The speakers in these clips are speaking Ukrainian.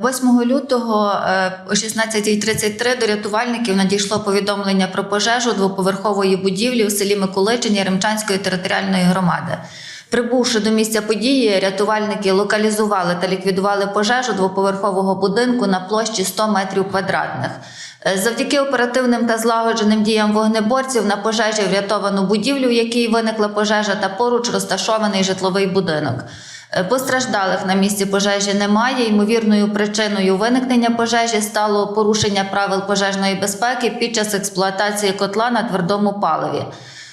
8 лютого е, о 16.33 до рятувальників надійшло повідомлення про пожежу двоповерхової будівлі у селі Миколичині Ремчанської територіальної громади. Прибувши до місця події, рятувальники локалізували та ліквідували пожежу двоповерхового будинку на площі 100 метрів квадратних. Е, Завдяки оперативним та злагодженим діям вогнеборців на пожежі врятовано будівлю, в якій виникла пожежа, та поруч розташований житловий будинок. Е, Постраждалих на місці пожежі немає. Ймовірною причиною виникнення пожежі стало порушення правил пожежної безпеки під час експлуатації котла на твердому паливі.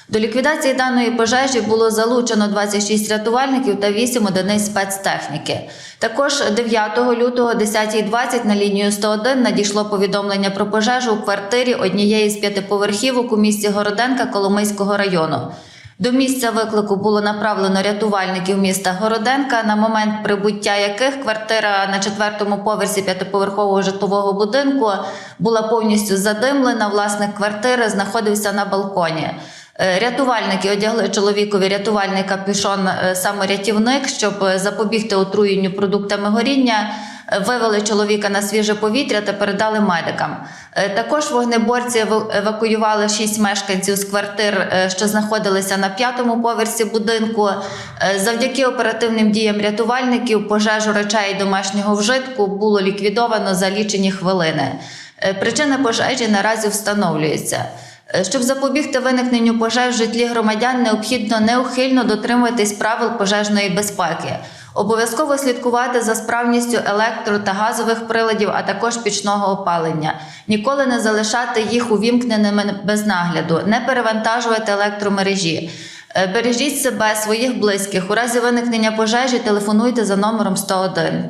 До ліквідації даної пожежі було залучено 26 рятувальників та 8 одиниць спецтехніки. Також 9 лютого о 10.20 на лінію 101 надійшло повідомлення про пожежу у квартирі однієї з п'ятиповерхівок у місті Городенка Коломийського району. До місця виклику було направлено рятувальників міста Городенка, на момент прибуття яких квартира на четвертому поверсі п'ятиповерхового житлового будинку була повністю задимлена. Власник квартири знаходився на балконі. Е, Рятувальники одягли чоловікові рятувальний капюшон е, саморятівник, щоб е, запобігти отруєнню продуктами горіння. Вивели чоловіка на свіже повітря та передали медикам. Е, Також вогнеборці евакуювали шість мешканців з квартир, е, що знаходилися на п'ятому поверсі будинку. Е, Завдяки оперативним діям рятувальників пожежу речей домашнього вжитку було ліквідовано за лічені хвилини. Причина пожежі наразі встановлюється. Е, Щоб запобігти виникненню пожеж в житлі громадян, необхідно неухильно дотримуватись правил пожежної безпеки. Обов'язково слідкувати за справністю електро та газових приладів, а також пічного опалення. Ніколи не залишати їх увімкненими без нагляду, не перевантажувати електромережі. Е, Бережіть себе, своїх близьких. У разі виникнення пожежі телефонуйте за номером 101.